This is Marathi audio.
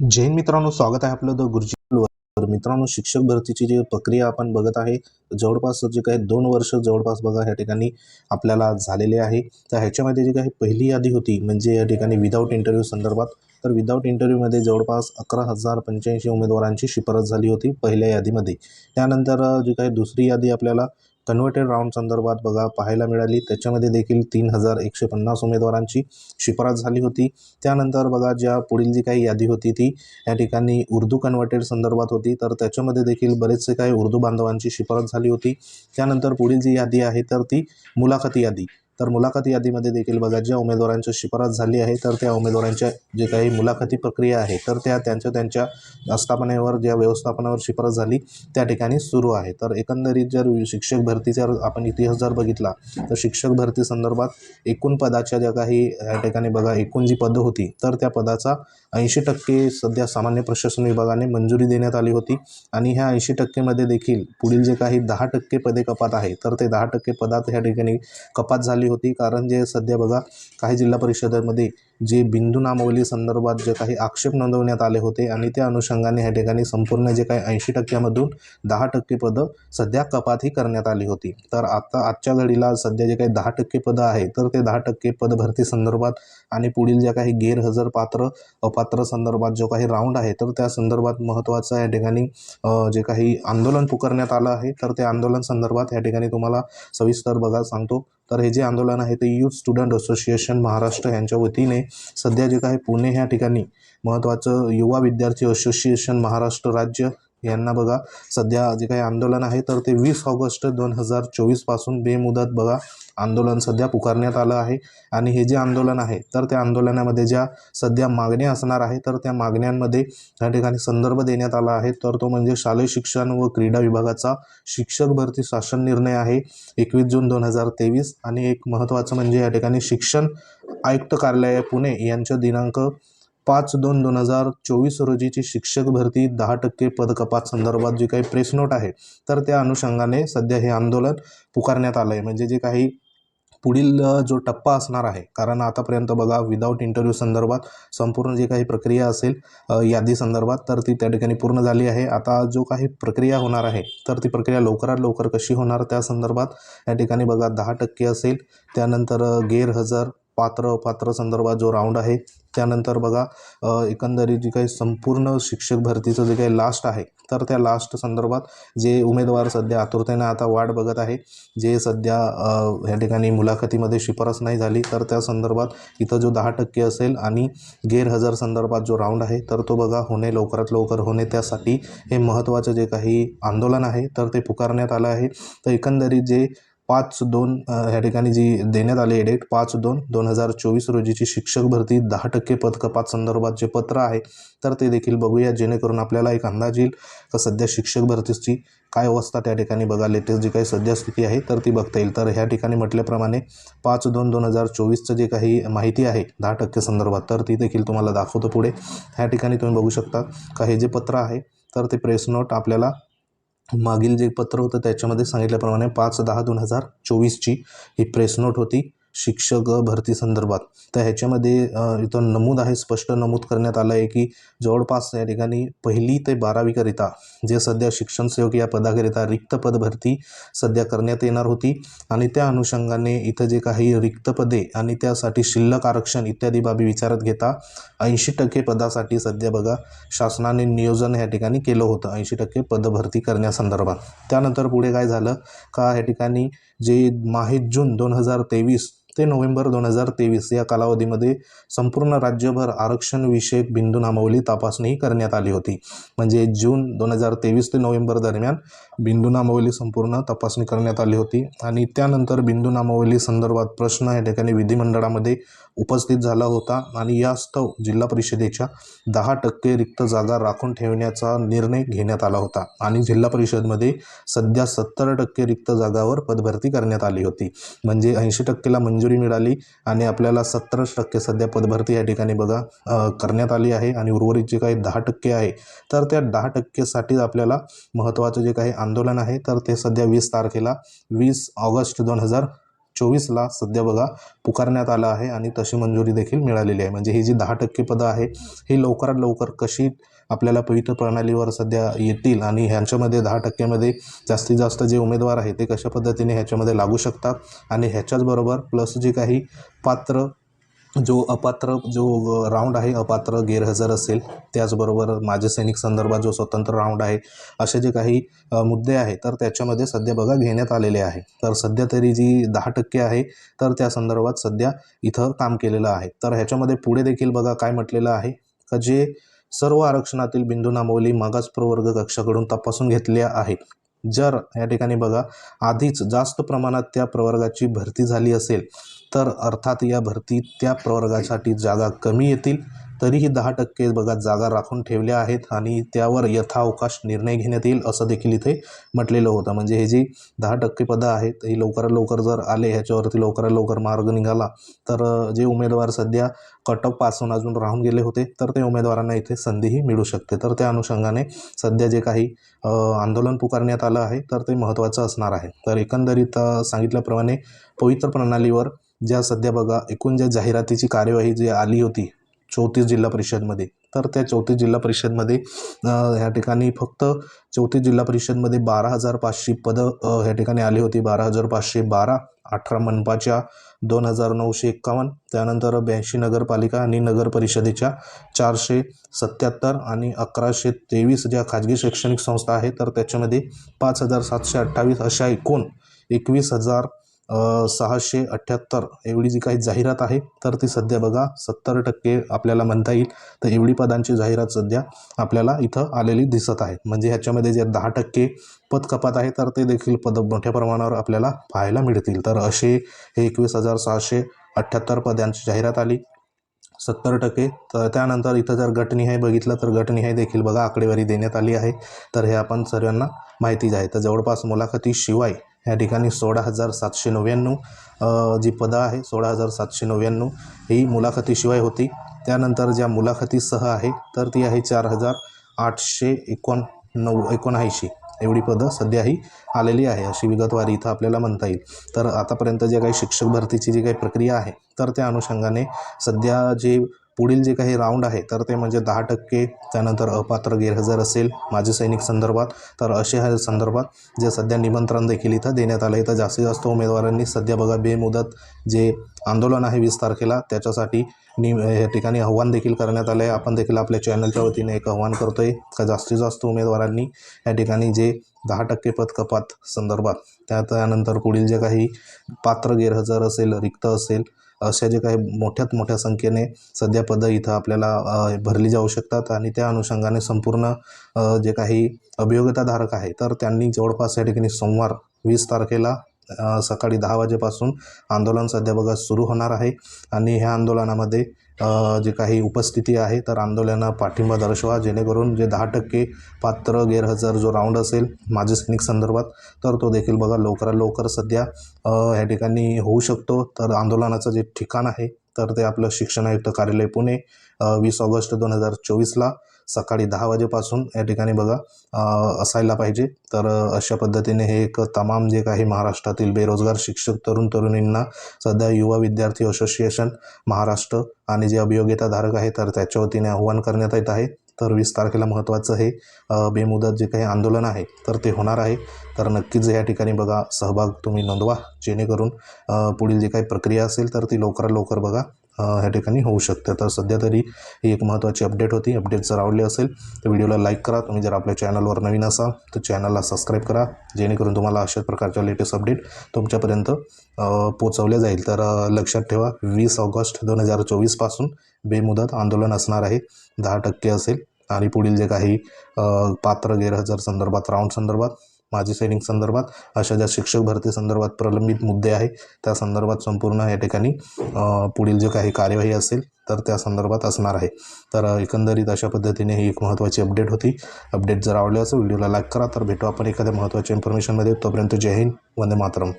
जैन मित्रांनो स्वागत आहे आपलं द गुरुजी मित्रांनो शिक्षक भरतीची जी प्रक्रिया आपण बघत आहे जवळपास जे काही दोन वर्ष जवळपास बघा ह्या ठिकाणी आपल्याला झालेले आहे. तर ह्याच्यामध्ये जी काही पहिली यादी होती म्हणजे या ठिकाणी विदाऊट इंटरव्ह्यू संदर्भात तर विदाऊट इंटरव्ह्यूमध्ये जवळपास अकरा हजार पंच्याऐंशी उमेदवारांची शिफारस झाली होती पहिल्या यादीमध्ये. त्यानंतर जी काही दुसरी यादी आपल्याला कन्व्हर्टेड राऊंड संदर्भात बघा पाहायला मिळाली. त्याच्यामध्ये देखील तीन हजार एकशे पन्नास उमेदवारांची शिफारस झाली होती. त्यानंतर बघा ज्या पुढील जी काही यादी होती ती या ठिकाणी उर्दू कन्व्हर्टेड संदर्भात होती. तर त्याच्यामध्ये देखील बरेचसे काही उर्दू बांधवांची शिफारस झाली होती. त्यानंतर पुढील जी यादी आहे तर ती मुलाखती यादी. तर मुलाखत यादीमध्ये देखील बघा ज्या उमेदवारांची शिफारस झाली आहे तर त्या उमेदवारांच्या जे काही मुलाखती प्रक्रिया आहे तर त्या त्यांच्या त्यांच्या आस्थापनेवर ज्या व्यवस्थापनावर शिफारस झाली त्या ठिकाणी सुरू आहे. तर एकंदरीत जर शिक्षक भरतीचा आपण इतिहास जर बघितला तर शिक्षक भरती संदर्भात एकूण पदाच्या ज्या काही या ठिकाणी बघा एकूण जी पदं होती तर त्या पदाचा ऐंशी टक्के सध्या सामान्य प्रशासन विभागाने मंजुरी देण्यात आली होती. आणि ह्या ऐंशी टक्केमध्ये देखील पुढील जे काही दहा टक्के पदे कपात आहे तर ते दहा टक्के पदात ह्या ठिकाणी कपात झाली होती. कारण जे सध्या बघा काही जिल्हा परिषदांमध्ये जे बिंदू नामावली संदर्भात जे काही आक्षेप नोंदवण्यात आले होते आणि त्या अनुषंगाने ह्या ठिकाणी संपूर्ण जे काही ऐंशी टक्क्यामधून दहा टक्के पदं सध्या कपात ही करण्यात आली होती. तर आता आजच्या घडीला सध्या जे काही दहा टक्के पदं आहे तर ते दहा टक्के पद भरती संदर्भात आणि पुढील ज्या काही गैरहजर पात्र अपात्र संदर्भात जो काही राऊंड आहे तर त्या संदर्भात महत्त्वाचं या ठिकाणी जे काही आंदोलन पुकारण्यात आलं आहे तर त्या आंदोलन संदर्भात या ठिकाणी तुम्हाला सविस्तर बघा सांगतो. तर हे जे आंदोलन आहे ते यूथ स्टुडंट असोसिएशन महाराष्ट्र यांच्या वतीने सध्या जे काही पुणे ह्या ठिकाणी महत्त्वाचं युवा विद्यार्थी असोसिएशन महाराष्ट्र राज्य यांना बघा सध्या जे काही आंदोलन आहे तर ते वीस ऑगस्ट दोन हजार चोवीसपासून बेमुदत बघा आंदोलन सध्या पुकारण्यात आलं आहे. आणि हे जे आंदोलन आहे तर त्या आंदोलनामध्ये ज्या सध्या मागण्या असणार आहे तर त्या मागण्यांमध्ये या ठिकाणी संदर्भ देण्यात आला आहे. तर तो म्हणजे शालेय शिक्षण व क्रीडा विभागाचा शिक्षक भरती शासन निर्णय आहे एकवीस जून दोन हजार तेवीस. आणि एक महत्त्वाचं म्हणजे या ठिकाणी शिक्षण आयुक्त कार्यालय पुणे यांच्या दिनांक पाच दोन दोन हजार चोवीस रोजीची शिक्षक भरती दहा टक्के पदकपात संदर्भात जी काही प्रेस नोट आहे तर त्या अनुषंगाने सध्या हे आंदोलन पुकारण्यात आलं आहे म्हणजे जे काही पुढील जो टप्पा असणार आहे कारण आतापर्यंत बघा विदाऊट इंटरव्ह्यू संदर्भात संपूर्ण जी काही प्रक्रिया असेल यादी संदर्भात तर ती त्या ठिकाणी पूर्ण झाली आहे. आता जो काही प्रक्रिया होणार आहे तर ती प्रक्रिया लवकरात लवकर कशी होणार त्या संदर्भात या ठिकाणी बघा दहा टक्के असेल. त्यानंतर गैरहजर पात्र पात्र संदर्भात जो राऊंड आहे त्यानंतर बघा एकंदरीत जी काही संपूर्ण शिक्षक भरतीचं जे काही लास्ट आहे तर त्या लास्ट संदर्भात जे उमेदवार सध्या आतुरतेने आता वाट बघत आहे जे सध्या ह्या या ठिकाणी मुलाखतीमध्ये शिफारस नाही झाली तर त्या संदर्भात इथं जो दहा टक्के असेल आणि गैरहजर संदर्भात जो राऊंड आहे तर तो बघा होणे लवकरात लवकर होणे त्यासाठी हे महत्त्वाचं जे काही आंदोलन आहे तर ते पुकारण्यात आलं आहे. तर एकंदरीत जे पाच दोन ह्या ठिकाणी जी देण्यात आली एडेक्ट पाच दोन दोन हजार चोवीस रोजीची शिक्षक भरती दहा टक्के पदकपात संदर्भात जे पत्र आहे तर ते देखील बघूया. जेणेकरून आपल्याला एक अंदाज येईल का सध्या शिक्षक भरतीची काय अवस्था त्या ठिकाणी बघा. लेटेस्ट जी काही सध्या स्थिती आहे तर ती बघता येईल. तर ह्या ठिकाणी म्हटल्याप्रमाणे पाच दोन दोन हजार चोवीसचं जे काही माहिती आहे दहा टक्के संदर्भात तर ती देखील तुम्हाला दाखवतो पुढे. ह्या ठिकाणी तुम्ही बघू शकता का हे जे पत्र आहे तर ते प्रेस नोट आपल्याला मागील जे पत्र होतं त्याच्यामध्ये सांगितल्याप्रमाणे पाच दहा दोन हजार चोवीसची ही प्रेस नोट होती. शिक्षक भरती संदर्भात. तर ह्याच्यामध्ये इथं नमूद आहे स्पष्ट नमूद करण्यात आलं आहे की जवळपास या ठिकाणी पहिली ते बारावीकरिता जे सध्या शिक्षण सेवक या पदाकरिता रिक्त पद भरती सध्या करण्यात येणार होती. आणि त्या अनुषंगाने इथं जे काही रिक्त पदे आणि त्यासाठी शिल्लक आरक्षण इत्यादी बाबी विचारात घेता ऐंशी टक्के पदासाठी सध्या बघा शासनाने नियोजन ह्या ठिकाणी केलं होतं ऐंशी टक्के पदभरती करण्यासंदर्भात. त्यानंतर पुढे काय झालं? का ह्या ठिकाणी जे माहीत जून दोन हजार तेवीस ते नोव्हेंबर दोन हजार तेवीस या कालावधीमध्ये संपूर्ण राज्यभर आरक्षण विषयक बिंदू नामावली तपासणी करण्यात आली होती. म्हणजे जून दोन हजार तेवीस ते नोव्हेंबर दरम्यान बिंदू नामावली संपूर्ण तपासणी करण्यात आली होती. आणि त्यानंतर बिंदू नामावली संदर्भात प्रश्न या ठिकाणी विधिमंडळामध्ये उपस्थित झाला होता. आणि यास्तव जिल्हा परिषदेच्या दहा टक्के रिक्त जागा राखून ठेवण्याचा निर्णय घेण्यात आला होता. आणि जिल्हा परिषदमध्ये सध्या सत्तर टक्के रिक्त जागावर पदभरती करण्यात आली होती. म्हणजे ऐंशी टक्केला म्हणजे मंजुरी मिळाली आणि आपल्याला सत्तरच टक्के सध्या पदभरती या ठिकाणी बघा करण्यात आली आहे आणि उर्वरित जे काही दहा टक्के आहे तर त्या दहा टक्केसाठीच आपल्याला महत्त्वाचं जे काही आंदोलन आहे तर ते सध्या वीस तारखेला वीस ऑगस्ट दोन हजार चोवीसला सध्या बघा पुकारण्यात आलं आहे आणि तशी मंजुरी देखील मिळालेली आहे. म्हणजे ही जी दहा टक्के पदं आहे ही लवकरात लवकर कशी आपल्याला पवित्र प्रणालीवर सध्या येतील आणि ह्यांच्यामध्ये दहा टक्क्यामध्ये जास्तीत जास्त जे उमेदवार आहे ते कशा पद्धतीने ह्याच्यामध्ये लागू शकतात? आणि ह्याच्याचबरोबर प्लस जे काही पात्र जो अपात्र जो राऊंड आहे अपात्र गैरहजर असेल त्याचबरोबर माझे सैनिक संदर्भात जो स्वतंत्र राऊंड आहे असे जे काही मुद्दे आहे तर त्याच्यामध्ये सध्या बघा घेण्यात आलेले आहे. तर सध्या तरी जी दहा टक्के आहे तर त्या संदर्भात सध्या इथं काम केलेलं आहे. तर ह्याच्यामध्ये पुढे देखील बघा काय म्हटलेलं आहे का जे सर्व आरक्षणातील बिंदू नामवली मागास प्रवर्ग कक्षाकडून तपासून घेतल्या आहेत. जर या ठिकाणी बघा आधीच जास्त प्रमाणात त्या प्रवर्गाची भरती झाली असेल तर अर्थात या भरतीत त्या प्रवर्गासाठी जागा कमी येतील. तरीही दहा टक्के बघा जागा राखून ठेवल्या आहेत आणि त्यावर यथावकाश निर्णय घेण्यात येईल असं देखील इथे म्हटलेलं होतं. म्हणजे हे जी दहा टक्के पदं आहेत ही लवकरात लवकर जर आले ह्याच्यावरती लवकरात लवकर मार्ग निघाला तर जे उमेदवार सध्या कटपासून अजून राहून गेले होते तर ते उमेदवारांना इथे संधीही मिळू शकते. तर त्या अनुषंगाने सध्या जे काही आंदोलन पुकारण्यात आलं आहे तर ते महत्त्वाचं असणार आहे. तर एकंदरीत सांगितल्याप्रमाणे पवित्र प्रणालीवर ज्या सध्या बघा एकूण ज्या जाहिरातीची कार्यवाही जी आली होती चौतीस जिल्हा परिषदमध्ये. तर त्या चौतीस जिल्हा परिषदमध्ये ह्या ठिकाणी फक्त चौतीस जिल्हा परिषदमध्ये बारा हजार पाचशे पदं ह्या ठिकाणी आली होती. बारा हजार पाचशे बारा अठरा मनपाच्या दोन हजार नऊशे एक्कावन्न त्यानंतर ब्याऐंशी नगरपालिका आणि नगर परिषदेच्या चारशे सत्याहत्तर आणि अकराशे तेवीस ज्या खाजगी शैक्षणिक संस्था आहेत तर त्याच्यामध्ये पाच हजार सातशे अठ्ठावीस अशा एकूण एकवीस हजार सहाशे अठ्ठ्याहत्तर एवढी जी काही जाहिरात आहे तर ती सध्या बघा सत्तर टक्के आपल्याला म्हणता येईल. तर एवढी पदांची जाहिरात सध्या आपल्याला इथं आलेली दिसत आहे. म्हणजे ह्याच्यामध्ये जे दहा टक्के पद कपात आहे तर ते देखील पद मोठ्या प्रमाणावर आपल्याला पाहायला मिळतील. तर असे हे एकवीस हजार सहाशे अठ्ठ्याहत्तर पदांची जाहिरात आली. सत्तर टक्के तर त्यानंतर इथं जर गटनिहाय बघितलं तर गटनिहाय देखील बघा आकडेवारी देण्यात आली आहे. तर हे आपण सर्वांना माहितीच आहे. तर जवळपास मुलाखतीशिवाय या ठिकाणी सोळा हजार सातशे नव्याण्णव जी पदं आहे सोळा हजार सातशे नव्याण्णव ही मुलाखतीशिवाय होती. त्यानंतर ज्या मुलाखतीसह आहे तर ती आहे चार हजार आठशे एकोण नऊ एकोणऐंशी. एवढी पदं सध्या ही आलेली आहे अशी विगतवारी इथं आपल्याला म्हणता येईल. तर आतापर्यंत जे काही शिक्षक भरतीची जी काही प्रक्रिया आहे तर त्या अनुषंगाने सध्या जे पुढील जे काही राऊंड आहे तर ते म्हणजे दहा टक्के त्यानंतर अपात्र गैरहजर असेल माजी सैनिक संदर्भात तर असे ह्या संदर्भात जे सध्या निमंत्रण देखील इथं देण्यात आलं. आहे तर जास्तीत जास्त उमेदवारांनी सध्या बघा बेमुदत जे आंदोलन आहे वीस तारखेला त्याच्यासाठी नि या ठिकाणी आव्हान देखील करण्यात आलं आहे आपण देखील आपल्या चॅनलच्या वतीने एक आव्हान करतो आहे का जास्तीत जास्त उमेदवारांनी या ठिकाणी जे दहा टक्के पद कपात संदर्भात त्या त्यानंतर पुढील जे काही पात्र गैरहजर असेल रिक्त असेल अशा जे काही मोठ्यात मोठ्या संख्येने सध्या पदं इथं आपल्याला भरली जाऊ शकतात आणि त्या अनुषंगाने संपूर्ण जे काही अभियोग्यताधारक आहे तर त्यांनी जवळपास या ठिकाणी सोमवार वीस तारखेला सकाळी दहा वाजेपासून आंदोलन सध्या बघा सुरू होणार आहे. आणि ह्या आंदोलनामध्ये जे काही उपस्थिती आहे तर आंदोलनाला पाठिंबा दर्शवा. जेणेकरून जे दहा टक्के पात्र गैरहजर जो राऊंड असेल माझे सैनिक संदर्भात तर तो देखील बघा लवकरात लवकर सध्या ह्या ठिकाणी होऊ शकतो. तर आंदोलनाचं जे ठिकाण आहे तर ते आपलं शिक्षण आयुक्त कार्यालय पुणे वीस ऑगस्ट दोन हजार चोवीसला सकाळी दहा वाजेपासून या ठिकाणी बघा असायला पाहिजे. तर अशा पद्धतीने हे एक तमाम जे काही महाराष्ट्रातील बेरोजगार शिक्षक तरुण तरुणींना सध्या युवा विद्यार्थी असोसिएशन महाराष्ट्र आणि जे अभियोग्यताधारक आहे तर त्याच्या वतीने आव्हान करण्यात येत आहे. तर वीस तारखेला महत्त्वाचं हे बेमुदत जे काही आंदोलन आहे तर ते होणार आहे. तर नक्कीच या ठिकाणी बघा सहभाग तुम्ही नोंदवा जेणेकरून पुढील जी काही प्रक्रिया असेल तर ती लवकरात लवकर बघा ह्या ठिकाणी होऊ शकते. तर सध्या तरी ही एक महत्त्वाची अपडेट होती. अपडेट जर आवडली असेल तर व्हिडिओला लाईक करा. तुम्ही जर आपल्या चॅनलवर नवीन असाल तर चॅनलला सबस्क्राईब करा जेणेकरून तुम्हाला अशाच प्रकारच्या लेटेस्ट अपडेट तुमच्यापर्यंत पोचवल्या जाईल. तर लक्षात ठेवा वीस ऑगस्ट दोन हजार चोवीसपासून बेमुदत आंदोलन असणार आहे. दहा टक्के असेल. आणि पुढील जे काही पात्र गैरहजर संदर्भात राऊंड संदर्भात माजी सैनिक संदर्भात अशा ज्या शिक्षक भरती संदर्भात प्रलंबित मुद्दे आहे त्या संदर्भात संपूर्ण या ठिकाणी पुढील जे काही कार्यवाही असेल तर त्या संदर्भात असणार आहे. तर एकंदरीत अशा पद्धतीने ही एक महत्त्वाची अपडेट होती. अपडेट जर आवडली असं व्हिडिओला लाईक करा. तर भेटू आपण एखाद्या महत्त्वाच्या इन्फॉर्मेशनमध्ये तोपर्यंत जय हिंद. वंदे मातरम.